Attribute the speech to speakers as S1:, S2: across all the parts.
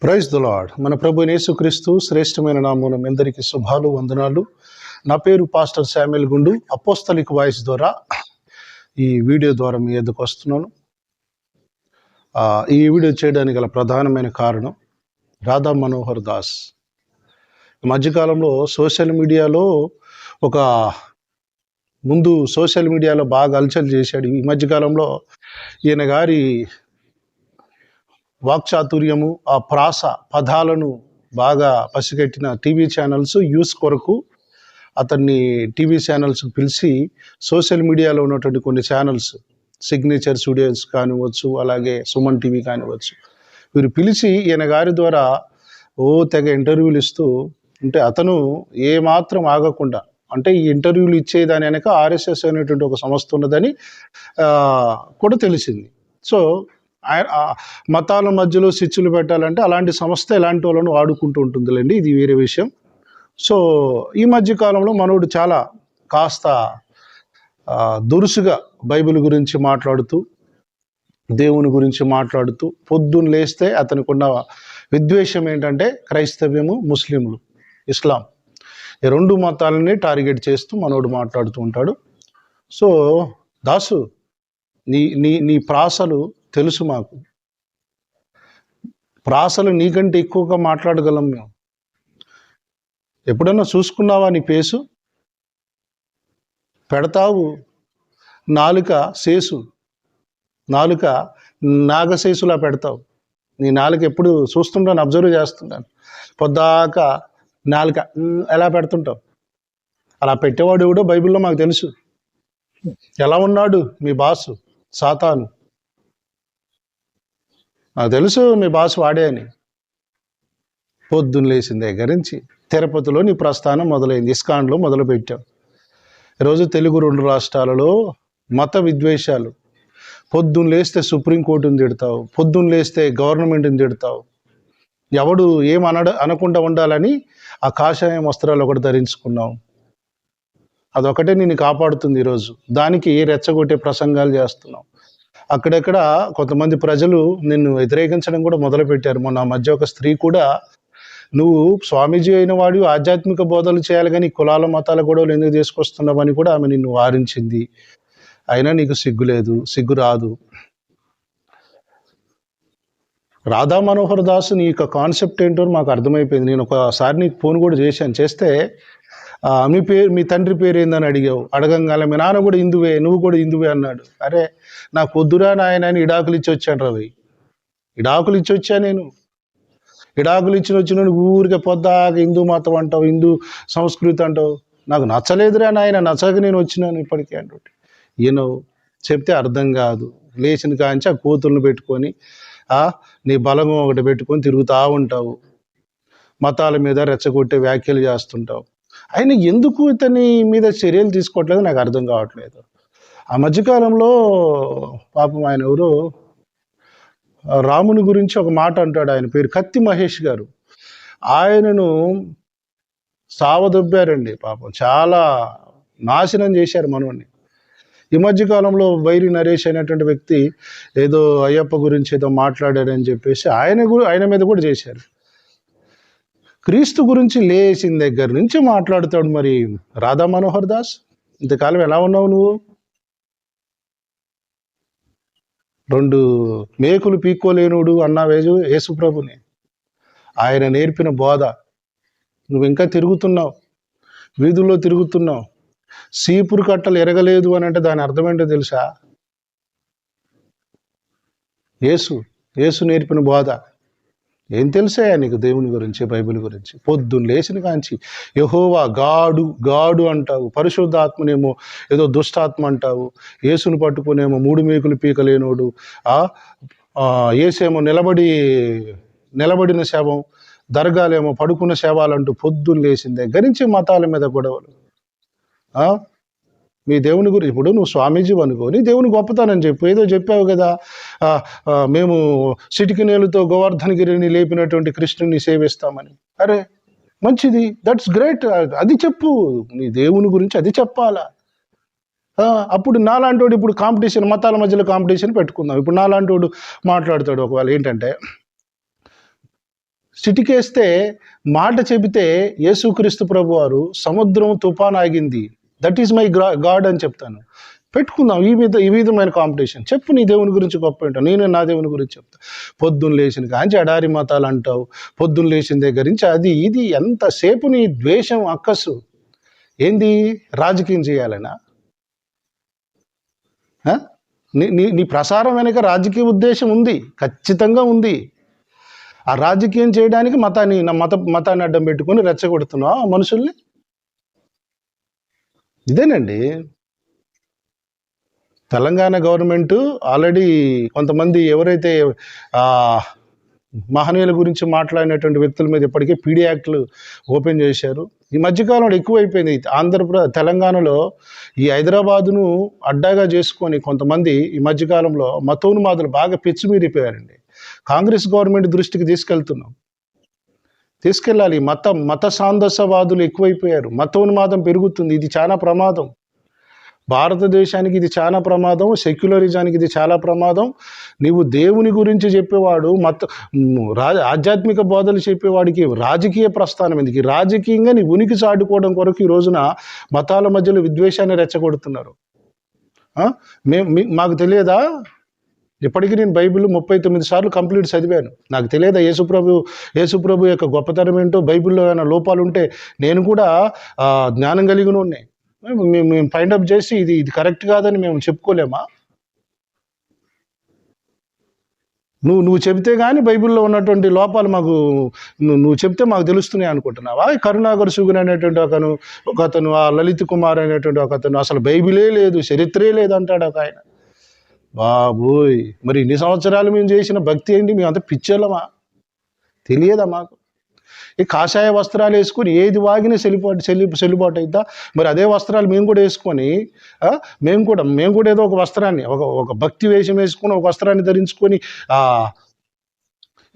S1: Praise the lord మన ప్రభు యేసుక్రీస్తు శ్రేష్టమైన నామూనం ఎందరికీ శుభాలు వందనాలు. నా పేరు pastor Samuel Gundu. Apostolic voice ద్వారా ఈ వీడియో ద్వారా మీ ఎదుకు వస్తున్నాను. ఈ వీడియో చేయడానికి గల ప్రధానమైన కారణం రాధా మనోహర్ దాస్. ఈ మధ్యకాలంలో సోషల్ మీడియాలో ఒక ముందు సోషల్ మీడియాలో బాగా అలచలు చేశాడు. ఈ మధ్యకాలంలో ఈయన గారి వాక్చాతుర్యము ఆ ప్రాస పదాలను బాగా పసిగట్టిన టీవీ ఛానల్స్ యూస్ కొరకు అతన్ని టీవీ ఛానల్స్ పిలిచి సోషల్ మీడియాలో ఉన్నటువంటి కొన్ని ఛానల్స్ సిగ్నేచర్ స్టూడియోస్ కానివ్వచ్చు అలాగే సుమన్ టీవీ కానివచ్చు వీరు పిలిచి ఈయన గారి ద్వారా ఓ తెగ ఇంటర్వ్యూలు ఇస్తూ ఉంటే అతను ఏ మాత్రం ఆగకుండా అంటే ఈ ఇంటర్వ్యూలు ఇచ్చేదాని వెనక ఆర్ఎస్ఎస్ అనేటువంటి ఒక సంస్థ ఉన్నదని కూడా తెలిసింది. సో మతాల మధ్యలో శిచ్చులు పెట్టాలంటే అలాంటి సంస్థ ఎలాంటి వాళ్ళను వాడుకుంటూ ఉంటుందిలేండి. ఇది వేరే విషయం. సో ఈ మధ్య కాలంలో మనోడు చాలా కాస్త దురుసుగా బైబిల్ గురించి మాట్లాడుతూ దేవుని గురించి మాట్లాడుతూ పొద్దున్న లేస్తే అతనికి ఉన్న విద్వేషం ఏంటంటే క్రైస్తవ్యము ముస్లింలు ఇస్లాం. ఈ రెండు మతాలని టార్గెట్ చేస్తూ మనోడు మాట్లాడుతూ ఉంటాడు. సో దాసు నీ నీ నీ ప్రాసలు తెలుసు మాకు. ప్రాసలు నీకంటే ఎక్కువగా మాట్లాడగలం మేము. ఎప్పుడన్నా చూసుకున్నావా నీ పేసు? పెడతావు నాలుక శేసు నాలుక నాగశేసులా పెడతావు. నీ నాలుక ఎప్పుడు చూస్తుంటాను అబ్జర్వ్ చేస్తుంటాను. పొద్దాక నాలుక ఎలా పెడుతుంటావు? అలా పెట్టేవాడు ఎవడో బైబిల్లో మాకు తెలుసు. ఎలా ఉన్నాడు మీ బాసు? సాతాను. నాకు తెలుసు మీ బాస్ వాడే అని పొద్దున్న లేచిన దగ్గర నుంచి తిరుపతిలో నీ ప్రస్థానం మొదలైంది ఇస్కాన్లో మొదలుపెట్టావు ఈరోజు తెలుగు రెండు రాష్ట్రాలలో మత విద్వేషాలు. పొద్దున్న లేస్తే సుప్రీంకోర్టుని తిడతావు పొద్దున్న లేస్తే గవర్నమెంట్ని తిడతావు. ఎవడు ఏం అనడ అనకుండా ఉండాలని ఆ కాషాయం వస్త్రాలు ఒకటి ధరించుకున్నావు. అదొకటే నిన్ను కాపాడుతుంది ఈరోజు. దానికి రెచ్చగొట్టే ప్రసంగాలు చేస్తున్నావు. అక్కడక్కడ కొంతమంది ప్రజలు నిన్ను వ్యతిరేకించడం కూడా మొదలుపెట్టారు. మొన్న మధ్య ఒక స్త్రీ కూడా నువ్వు స్వామీజీ అయిన వాడు ఆధ్యాత్మిక బోధలు చేయాలి కానీ కులాల మతాల గొడవలు ఎందుకు తీసుకొస్తున్నావని కూడా ఆమె నిన్ను వారించింది. అయినా నీకు సిగ్గు లేదు సిగ్గు రాదు. రాధా మనోహర్ దాస్ నీ యొక్క కాన్సెప్ట్ ఏంటో మాకు అర్థమైపోయింది. నేను ఒకసారి నీకు ఫోన్ కూడా చేశాను. చేస్తే మీ పేరు మీ తండ్రి పేరు ఏందని అడిగావు. అడగంగానే మీ నాన్న కూడా హిందువే నువ్వు కూడా హిందువే అన్నాడు. అరే నాకు వద్దురా నాయన అని ఇడాకులు ఇచ్చి వచ్చాను రవి ఇడాకులు ఇచ్చి వచ్చా నేను? ఇడాకులు ఇచ్చిన వచ్చిన ఊరికే పొద్దాక హిందూ మతం అంటావు హిందూ సంస్కృతి అంటావు. నాకు నచ్చలేదురా నాయన నచ్చక నేను వచ్చినాను ఇప్పటికే అంటు ఈయన చెప్తే అర్థం కాదు. లేచిన కాంచి ఆ కూతుర్ని పెట్టుకొని ఆ నీ బలం ఒకటి పెట్టుకొని తిరుగుతూ ఉంటావు. మతాల మీద రెచ్చగొట్టే వ్యాఖ్యలు చేస్తుంటావు. ఆయన ఎందుకు ఇతని మీద చర్యలు తీసుకోవట్లేదు నాకు అర్థం కావట్లేదు. ఆ మధ్యకాలంలో పాపం ఆయన ఎవరు రాముని గురించి ఒక మాట అంటాడు ఆయన పేరు కత్తి మహేష్ గారు. ఆయనను సావదొబ్బారండి పాపం. చాలా నాశనం చేశారు మనవని ఈ మధ్యకాలంలో వైరి నరేష్ అనేటువంటి వ్యక్తి ఏదో అయ్యప్ప గురించి ఏదో మాట్లాడాడని చెప్పేసి ఆయన ఆయన మీద కూడా చేశారు. క్రీస్తు గురించి లేచిన దగ్గర నుంచి మాట్లాడుతాడు మరి రాధా మనోహర్ దాస్? ఇంతకాలం ఎలా ఉన్నావు నువ్వు? రెండు మేకులు పీక్కోలేనుడు అన్నావేజు యేసుప్రభుని. ఆయన నేర్పిన బోధ. నువ్వు ఇంకా తిరుగుతున్నావు. వీధుల్లో తిరుగుతున్నావు. సీపురు కట్టలు ఎరగలేదు అని అంటే దాని అర్థం ఏంటో తెలుసా? యేసు యేసు నేర్పిన బోధ. ఏం తెలుసా నీకు దేవుని గురించి బైబిల్ గురించి? పొద్దున్న లేచిన కాంచి యహోవా గాడు గాడు అంటావు పరిశుద్ధాత్మనేమో ఏదో దుష్టాత్మ అంటావు యేసును పట్టుకునేమో మూడు మేకులు పీకలేనోడు ఏసేమో నిలబడి నిలబడిన శవం దర్గాలేమో పడుకున్న శవాలంటూ పొద్దున్న లేచిన దగ్గర నుంచి మతాల మీద గొడవలు. మీ దేవుని గురించి ఇప్పుడు నువ్వు స్వామీజీ అనుకోని దేవుని గొప్పతనని చెప్పు. ఏదో చెప్పావు కదా మేము సిటికినేలతో గోవర్ధనగిరిని లేపినటువంటి కృష్ణుని సేవిస్తామని. అరే మంచిది. దట్స్ గ్రేట్ అది చెప్పు. నీ దేవుని గురించి అది చెప్పాలా? అప్పుడు నాలాంటోడు ఇప్పుడు కాంపిటీషన్ మతాల మధ్యలో కాంపిటీషన్ పెట్టుకుందాం. ఇప్పుడు నాలాంటోడు మాట్లాడతాడు ఒకవేళ ఏంటంటే సిటికేస్తే మాట చెబితే యేసుక్రీస్తు ప్రభు వారు సముద్రం తుఫాన్ ఆగింది. దట్ ఈస్ మై గాడ్ అని చెప్తాను. పెట్టుకుందాం ఈ మీద ఈ విధమైన కాంపిటీషన్ చెప్పు నీ దేవుని గురించి గొప్ప ఏంటో నేను నా దేవుని గురించి చెప్తా. పొద్దున్న లేచిన కాంచి అడారి మతాలు అంటావు పొద్దున్న లేచిన దగ్గర నుంచి అది ఇది ఎంతసేపు నీ ద్వేషం అక్కసు. ఏంది? రాజకీయం చేయాలనా? నీ నీ నీ ప్రసారం వెనుక రాజకీయ ఉద్దేశం ఉంది ఖచ్చితంగా ఉంది. ఆ రాజకీయం చేయడానికి మతాన్ని నా మత మతాన్ని అడ్డం పెట్టుకొని రెచ్చగొడుతున్నావు ఆ మనుషుల్ని? ఇదేనండి. తెలంగాణ గవర్నమెంట్ ఆల్రెడీ కొంతమంది ఎవరైతే మహనీయుల గురించి మాట్లాడినటువంటి వ్యక్తుల మీద ఇప్పటికే పీడీ యాక్ట్లు ఓపెన్ చేశారు. ఈ మధ్యకాలంలో ఎక్కువైపోయింది. ఆంధ్రప్రదేశ్ తెలంగాణలో ఈ హైదరాబాదును అడ్డాగా చేసుకొని కొంతమంది ఈ మధ్యకాలంలో మతోన్మాదులు బాగా పెచ్చుమీరిపోయారండి. కాంగ్రెస్ గవర్నమెంట్ దృష్టికి తీసుకెళ్తున్నాం. తీసుకెళ్ళాలి. మతం మత సాందసవాదులు ఎక్కువైపోయారు. మతోన్మాదం పెరుగుతుంది. ఇది చాలా ప్రమాదం. భారతదేశానికి ఇది చాలా ప్రమాదం. సెక్యులరిజానికి ఇది చాలా ప్రమాదం. నీవు దేవుని గురించి చెప్పేవాడు మత ఆధ్యాత్మిక బోధలు చెప్పేవాడికి రాజకీయ ప్రస్థానం ఎందుకు? రాజకీయంగా నీ ఉనికి చాటుకోవడం కొరకు ఈ రోజున మతాల మధ్యలో విద్వేషాన్ని రెచ్చగొడుతున్నారు. మేము మాకు తెలియదా? ఇప్పటికీ నేను బైబిల్ ముప్పై తొమ్మిది సార్లు కంప్లీట్ చదివాను. నాకు తెలియదా యేసుప్రభు యేసుప్రభు యొక్క గొప్పతనం ఏంటో? బైబిల్లో ఏమైనా లోపాలు ఉంటే నేను కూడా జ్ఞానం కలిగిన ఉన్నాయి మేము మేము ఫైండ్ అప్ చేసి ఇది ఇది కరెక్ట్ కాదని మేము చెప్పుకోలేమా? నువ్వు నువ్వు చెబితే కానీ బైబిల్లో ఉన్నటువంటి లోపాలు మాకు నువ్వు నువ్వు చెప్తే మాకు తెలుస్తున్నాయి అనుకుంటున్నావా? కరుణాకర్ సుగున్ అనేటువంటి ఒకను ఒక అతను ఆ లలిత్ కుమార్ అనేటువంటి ఒక అతను అసలు బైబిలే లేదు చరిత్రే లేదు అంటాడు ఒక ఆయన. బాబోయ్. మరి ఇన్ని సంవత్సరాలు మేము చేసిన భక్తి ఏంటి? మేము అంత పిచ్చోళ్ళమా? తెలియదా మాకు? ఈ కాషాయ వస్త్రాలు వేసుకొని ఏది వాగినా చెల్లిబాటు చెల్లి చెల్లుబాటు అవుతా మరి అదే వస్త్రాలు మేము కూడా వేసుకొని మేము కూడా మేము కూడా ఏదో ఒక వస్త్రాన్ని ఒక ఒక భక్తి వేషం వేసుకొని ఒక వస్త్రాన్ని ధరించుకొని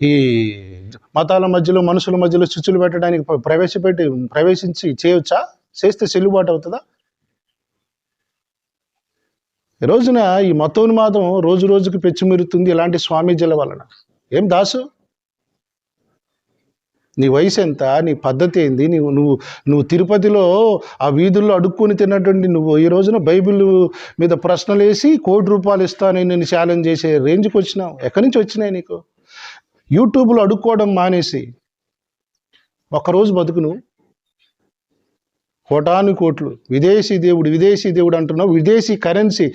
S1: ఈ మతాల మధ్యలో మనుషుల మధ్యలో చిచ్చులు పెట్టడానికి ప్రవేశపెట్టి ప్రవేశించి చేయొచ్చా? చేస్తే చెల్లుబాటు అవుతుందా? ఈ రోజున ఈ మతోన్మాదం రోజు రోజుకి పెచ్చిమిరుతుంది ఇలాంటి స్వామీజీల వలన. ఏం దాసు? నీ వయసు ఎంత? నీ పద్ధతి ఏంది? నువ్వు నువ్వు నువ్వు తిరుపతిలో ఆ వీధుల్లో అడుక్కొని తిన్నటువంటి నువ్వు ఈ రోజున బైబిల్ మీద ప్రశ్నలు వేసి కోటి రూపాయలు ఇస్తానని నేను ఛాలెంజ్ చేసే రేంజ్కి వచ్చినావు. ఎక్కడి నుంచి వచ్చినాయి నీకు? యూట్యూబ్లో అడుక్కోవడం మానేసి ఒకరోజు బతుకు నువ్వు కోటాను కోట్లు. విదేశీ దేవుడు విదేశీ దేవుడు అంటున్నావు. విదేశీ కరెన్సీ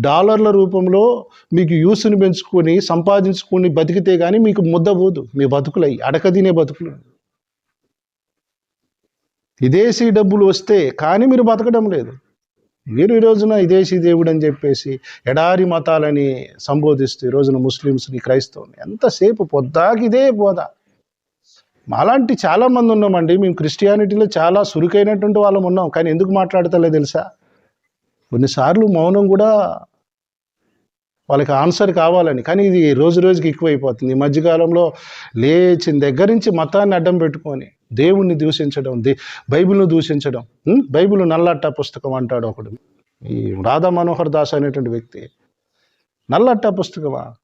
S1: డాలర్ల రూపంలో మీకు యూస్ని పెంచుకొని సంపాదించుకొని బతికితే కానీ మీకు ముద్దబోదు మీ బతుకులయ్యి. అడక తినే బతుకులు. విదేశీ డబ్బులు వస్తే కానీ మీరు బతకడం లేదు. మీరు ఈ రోజున విదేశీ దేవుడు అని చెప్పేసి ఎడారి మతాలని సంబోధిస్తూ ఈ రోజున ముస్లిమ్స్ని క్రైస్తవుని ఎంతసేపు పొద్దాకి ఇదే మాలాంటి చాలా మంది ఉన్నామండి. మేము క్రిస్టియానిటీలో చాలా సురుకైనటువంటి వాళ్ళం ఉన్నాం. కానీ ఎందుకు మాట్లాడతలే తెలుసా? కొన్నిసార్లు మౌనం కూడా వాళ్ళకి ఆన్సర్ కావాలని. కానీ ఇది రోజు రోజుకి ఎక్కువైపోతుంది. ఈ మధ్యకాలంలో లేచిన దగ్గర నుంచి మతాన్ని అడ్డం పెట్టుకొని దేవుణ్ణి దూషించడం దే బైబిల్ను దూషించడం బైబిల్ నల్లట్ట పుస్తకం అంటాడు ఒకడు. ఈ రాధా మనోహర్ దాస్ అనేటువంటి వ్యక్తి నల్లట్ట పుస్తకమా?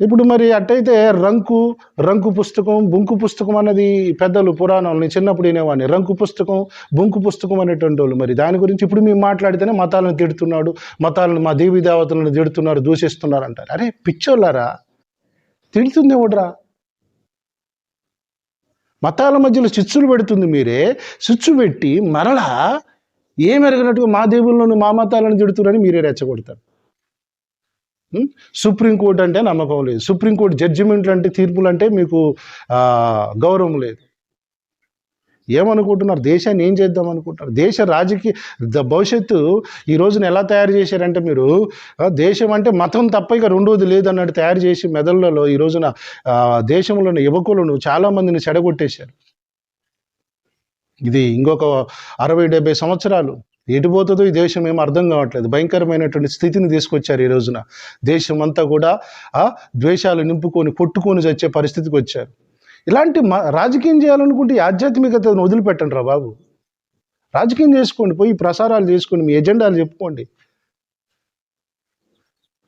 S1: ఇప్పుడు మరి అట్టయితే రంకు రంకు పుస్తకం బుంకు పుస్తకం అన్నది పెద్దలు పురాణాలని చిన్నప్పుడు వినేవాడిని. రంకు పుస్తకం బుంకు పుస్తకం అనేటువంటి వాళ్ళు మరి దాని గురించి ఇప్పుడు మేము మాట్లాడితేనే మతాలను తిడుతున్నాడు మతాలను మా దేవీ దేవతలను తిడుతున్నారు దూషిస్తున్నారు అంటారు. అరే పిచ్చోళ్ళారా? తిడుతుంది ఎవడరా? మతాల మధ్యలో చిచ్చులు పెడుతుంది మీరే. చిచ్చు పెట్టి మరలా ఏమెరగనట్టుగా మా దేవుళ్ళను మా మతాలను తిడుతున్నారని మీరే రెచ్చగొడతారు. సుప్రీంకోర్టు అంటే నమ్మకం లేదు. సుప్రీంకోర్టు జడ్జిమెంట్లు అంటే తీర్పులు అంటే మీకు గౌరవం లేదు. ఏమనుకుంటున్నారు? దేశాన్ని ఏం చేద్దాం అనుకుంటున్నారు? దేశ రాజకీయ ద- భవిష్యత్తు ఈ రోజున ఎలా తయారు చేశారంటే మీరు దేశం అంటే మతం తప్ప ఇక రెండోది లేదన్నట్టు తయారు చేసి మెదళ్ళలో ఈ రోజున దేశంలోని యువకులను చాలామందిని చెడగొట్టేశారు. ఇది ఇంకొక అరవై డెబ్బై సంవత్సరాలు ఎటు పోతుందో ఈ దేశం ఏం అర్థం కావట్లేదు. భయంకరమైనటువంటి స్థితిని తీసుకొచ్చారు ఈ రోజున. దేశం అంతా కూడా ఆ ద్వేషాలు నింపుకొని కొట్టుకొని చచ్చే పరిస్థితికి వచ్చారు. ఇలాంటి మ- రాజకీయం చేయాలనుకుంటే ఆధ్యాత్మికతను వదిలిపెట్టండి రా బాబు. రాజకీయం చేసుకోండి పోయి ప్రసారాలు చేసుకోండి మీ ఎజెండాలు చెప్పుకోండి.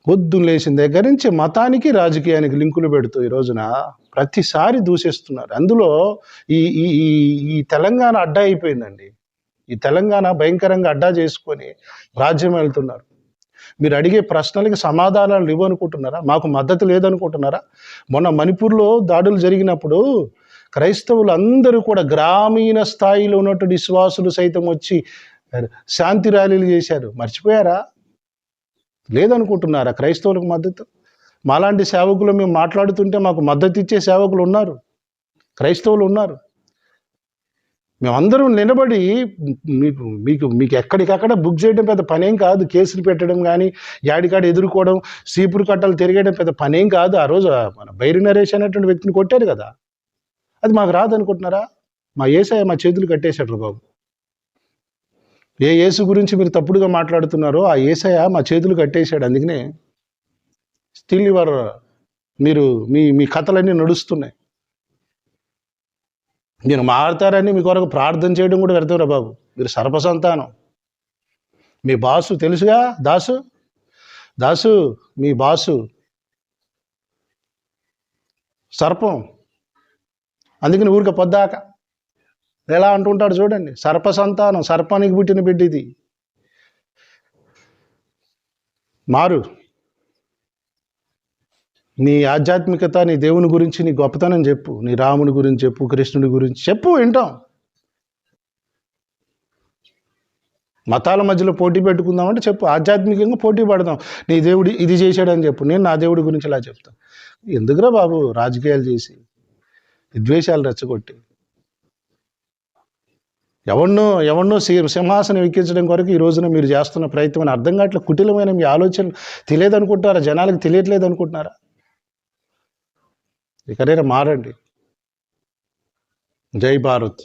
S1: పొద్దున్న లేచిన దగ్గర నుంచి మతానికి రాజకీయానికి లింకులు పెడుతూ ఈ రోజున ప్రతిసారి దూసేస్తున్నారు. అందులో ఈ ఈ ఈ- ఈ తెలంగాణ అడ్డా అయిపోయిందండి. ఈ తెలంగాణ భయంకరంగా అడ్డా చేసుకొని రాజ్యం వెళ్తున్నారు. మీరు అడిగే ప్రశ్నలకి సమాధానాలు ఇవ్వనుకుంటున్నారా? మాకు మద్దతు లేదనుకుంటున్నారా? మొన్న మణిపూర్లో దాడులు జరిగినప్పుడు క్రైస్తవులు అందరూ కూడా గ్రామీణ స్థాయిలో ఉన్నటువంటి విశ్వాసులు సైతం వచ్చి శాంతి ర్యాలీలు చేశారు. మర్చిపోయారా? లేదనుకుంటున్నారా క్రైస్తవులకు మద్దతు? మాలాంటి సేవకులు మేము మాట్లాడుతుంటే మాకు మద్దతు ఇచ్చే సేవకులు ఉన్నారు. క్రైస్తవులు ఉన్నారు. మేమందరం నిలబడి మీకు మీకు మీకు ఎక్కడికక్కడ బుక్ చేయడం పెద్ద పనేం కాదు. కేసులు పెట్టడం కానీ యాడికాడ ఎదుర్కోవడం సీపురు కట్టలు తిరగడం పెద్ద పనేం కాదు. ఆ రోజు మన బైరి నరేష్ అనేటువంటి వ్యక్తిని కొట్టారు కదా. అది మాకు రాదనుకుంటున్నారా? మా ఏసఐ మా చేతులు కట్టేశాడు బాబు. ఏ యేసు గురించి మీరు తప్పుడుగా మాట్లాడుతున్నారో ఆ ఏసయ మా చేతులు కట్టేశాడు. అందుకనే స్టిల్ యువర్ మీరు మీ మీ కథలన్నీ నడుస్తున్నాయి. మీరు మారుతారని మీ కొరకు ప్రార్థన చేయడం కూడా వ్యర్థంరా బాబు. మీరు సర్పసంతానం మీ బాసు తెలుసుగా దాసు? దాసు మీ బాసు. సర్పం. అందుకని ఊరికే పొద్దాక. ఎలా అంటుంటాడు చూడండి సర్ప సంతానం సర్పానికి పుట్టిన బిడ్డ ఇది. మారు. నీ ఆధ్యాత్మికత నీ దేవుని గురించి నీ గొప్పతనం చెప్పు. నీ రాముని గురించి చెప్పు కృష్ణుడి గురించి చెప్పు వింటాం. మతాల మధ్యలో పోటీ పెట్టుకుందామంటే చెప్పు. ఆధ్యాత్మికంగా పోటీ పడదాం. నీ దేవుడు ఇది చేశాడని చెప్పు. నేను నా దేవుడి గురించి ఇలా చెప్తాను ఎందుకురా బాబు రాజకీయాలు చేసి? విద్వేషాలు రెచ్చగొట్టి. ఎవరినో ఎవరినో సింహాసనం ఎక్కించడం కొరకు ఈ రోజున మీరు చేస్తున్న ప్రయత్నం అని అర్థం కావట్లేదు కుటిలమైన మీ ఆలోచన తెలియదు అనుకుంటున్నారా జనాలకు తెలియట్లేదు అనుకుంటున్నారా ఇకనైనా మారండి. జై భారత్.